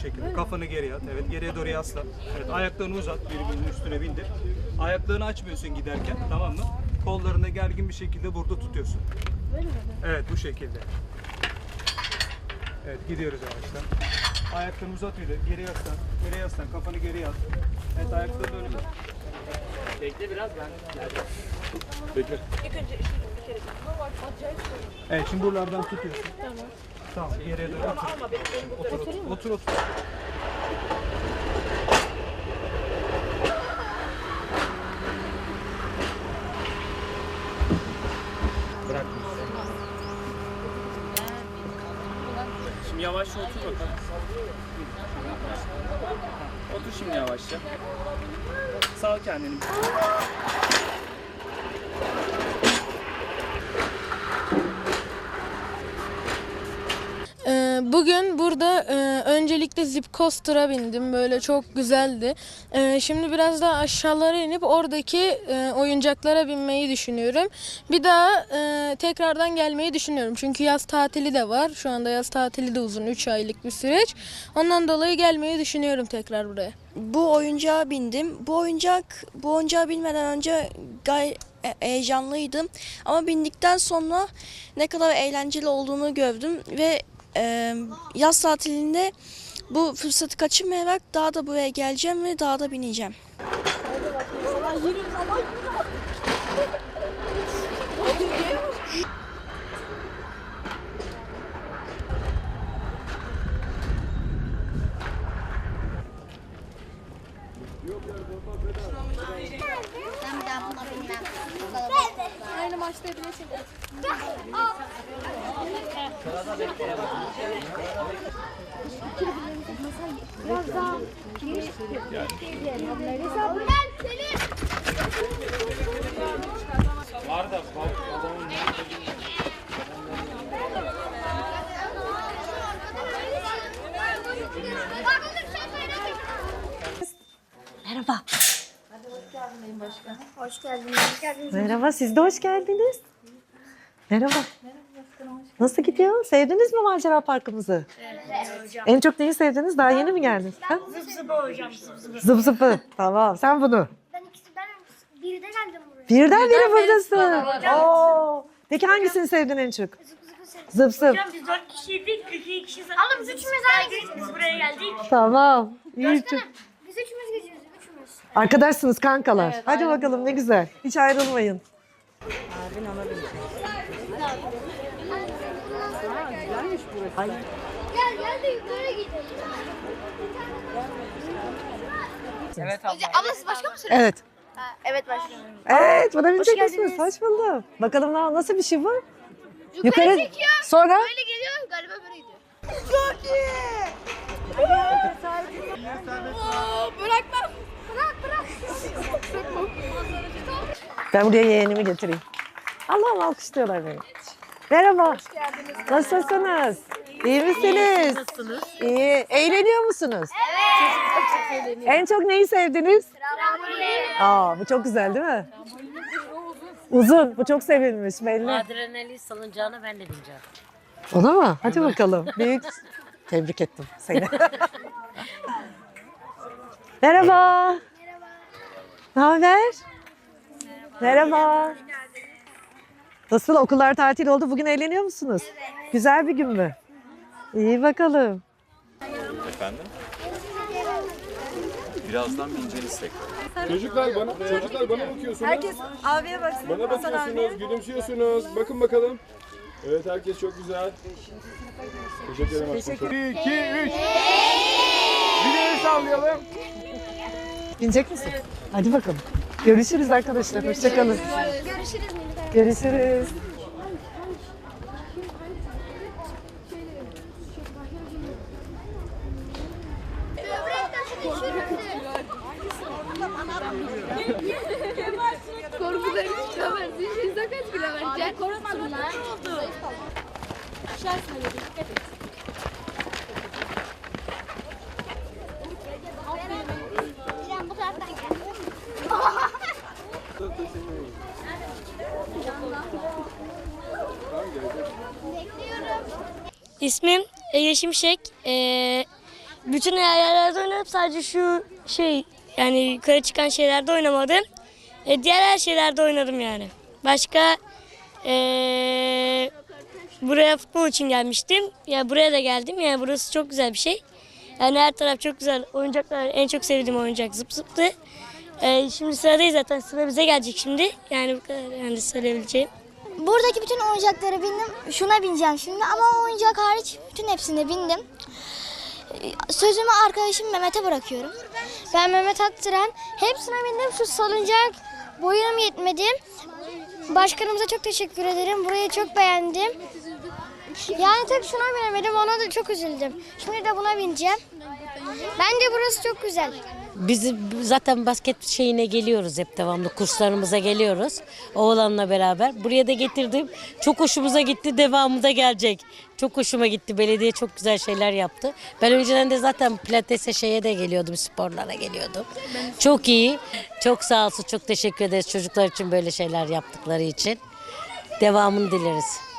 şekilde. Kafanı geriye at. Evet geriye doğru yaslan. Evet ayaklarını uzat. Birbirinin üstüne bindir. Ayaklarını açmıyorsun giderken. Tamam mı? Kollarını gergin bir şekilde burada tutuyorsun. Evet bu şekilde. Evet gidiyoruz yavaştan. Ayaklarını uzat bir de. Geri yaslan. Geri yaslan. Kafanı geriye at. Evet ayaklarını tut. Bekle biraz ben geleceğim. Bekle. Evet şimdi buralardan tutuyorsun. Tamam. Tamam geriye doğru otur. Otur otur. Otur otur. Şimdi yavaşça otur bakalım. Otur şimdi yavaşça. Sağ kendini. Ee, Bugün burada e, öncelikle Zip Coaster'a bindim. Böyle çok güzeldi. Ee, Şimdi biraz daha aşağılara inip oradaki e, oyuncaklara binmeyi düşünüyorum. Bir daha e, tekrardan gelmeyi düşünüyorum. Çünkü yaz tatili de var. Şu anda yaz tatili de uzun. 3 aylık bir süreç. Ondan dolayı gelmeyi düşünüyorum tekrar buraya. Bu oyuncağa bindim. Bu oyuncak, bu oyuncağa binmeden önce gay e- heyecanlıydım. Ama bindikten sonra ne kadar eğlenceli olduğunu gördüm ve e, yaz tatilinde bu fırsatı kaçırmayarak daha da buraya geleceğim ve daha da bineceğim. Ben bir daha buna binmem. Aynı maçta bile çektim. Biraz daha Merhaba. Hoş geldiniz. Hoş geldiniz. Merhaba, siz de hoş geldiniz. Merhaba. Nasıl gidiyor? Sevdiniz mi macera parkımızı? En çok neyi sevdiniz? Daha yeni mi geldiniz? Ha? Zıp zıpı hocam. Zıp zıpı. Zıp zıpı. Tamam, sen bunu. Ben ikisi ben birde geldim buraya. Birden bire buradasın. Oo. Peki hangisini sevdin en çok? Zıp zıpı sevdim. Zıp zıp. Biz dört kişiydik, iki kişi Alın biz üçümüz aynı Biz buraya geldik. Tamam. İyi. çok- Biz üçümüz gidiyoruz. Üçümüz. Arkadaşsınız kankalar. Hadi bakalım ne güzel. Hiç ayrılmayın. Gel gel de yukarı gidelim. Evet abla. Abla siz başka mı söylüyorsunuz? Evet. Evet başkanım. Evet, buna binecek geldiniz. misiniz? Hoş buldum. Bakalım na- nasıl bir şey bu? Yukarı, çekiyor. Sonra? Böyle geliyor galiba böyle gidiyor. Çok iyi. Oo, bırakmam. Bırak bırak. Ben buraya yeğenimi getireyim. Allah'ım alkışlıyorlar beni. Merhaba. Nasılsınız? İyi misiniz? Nasılsınız? İyi. Eğleniyor musunuz? Evet. En çok neyi sevdiniz? Aa, bu çok güzel değil mi? Uzun. Bu çok sevilmiş belli. Adrenalin salıncağına ben de bineceğim. Ona mı? Hadi bakalım. Büyük. Tebrik ettim seni. Merhaba. Ne haber? Merhaba. Nasıl okullar tatil oldu? Bugün eğleniyor musunuz? Güzel bir gün mü? İyi bakalım. Efendim? Birazdan bineceğiniz tekrar. Çocuklar bana, çocuklar bana bakıyorsunuz. Herkes abiye baksın. Bana bakıyorsunuz, gülümsüyorsunuz. Bakın bakalım. Evet herkes çok güzel. Teşekkür ederim. Teşekkür 1, 2, 3. Bir sallayalım. Binecek misin? Hadi bakalım. Görüşürüz arkadaşlar. Hoşçakalın. Görüşürüz. Görüşürüz. Korkudan hiç çıkamaz. Yüzde kaç kilo vereceksin? Lan. Ne oldu? Düşersin öyle dikkat et. Can bu taraftan gel. Bekliyorum. İsmim Ege Şimşek. Ee, bütün yerlerde oynadım. Sadece şu şey yani yukarı çıkan şeylerde oynamadım. E, diğer her şeylerde oynadım yani. Başka eee, buraya futbol için gelmiştim. Ya buraya da geldim. Yani burası çok güzel bir şey. Yani her taraf çok güzel. Oyuncaklar en çok sevdiğim oyuncak zıp zıptı. E, şimdi sıradayız zaten. Sıra bize gelecek şimdi. Yani bu kadar yani söyleyebileceğim. Buradaki bütün oyuncaklara bindim. Şuna bineceğim şimdi ama oyuncak hariç bütün hepsine bindim. Sözümü arkadaşım Mehmet'e bırakıyorum. Ben Mehmet Attıran. Hepsine bindim. Şu salıncak boyum yetmedi. Başkanımıza çok teşekkür ederim. Burayı çok beğendim. Yani tek şuna binemedim. Ona da çok üzüldüm. Şimdi de buna bineceğim. Bence burası çok güzel. Biz zaten basket şeyine geliyoruz hep devamlı. Kurslarımıza geliyoruz. Oğlanla beraber. Buraya da getirdim. Çok hoşumuza gitti. Devamı da gelecek. Çok hoşuma gitti. Belediye çok güzel şeyler yaptı. Ben önceden de zaten pilatese şeye de geliyordum. Sporlara geliyordum. Çok iyi. Çok sağ olsun. Çok teşekkür ederiz çocuklar için böyle şeyler yaptıkları için. Devamını dileriz.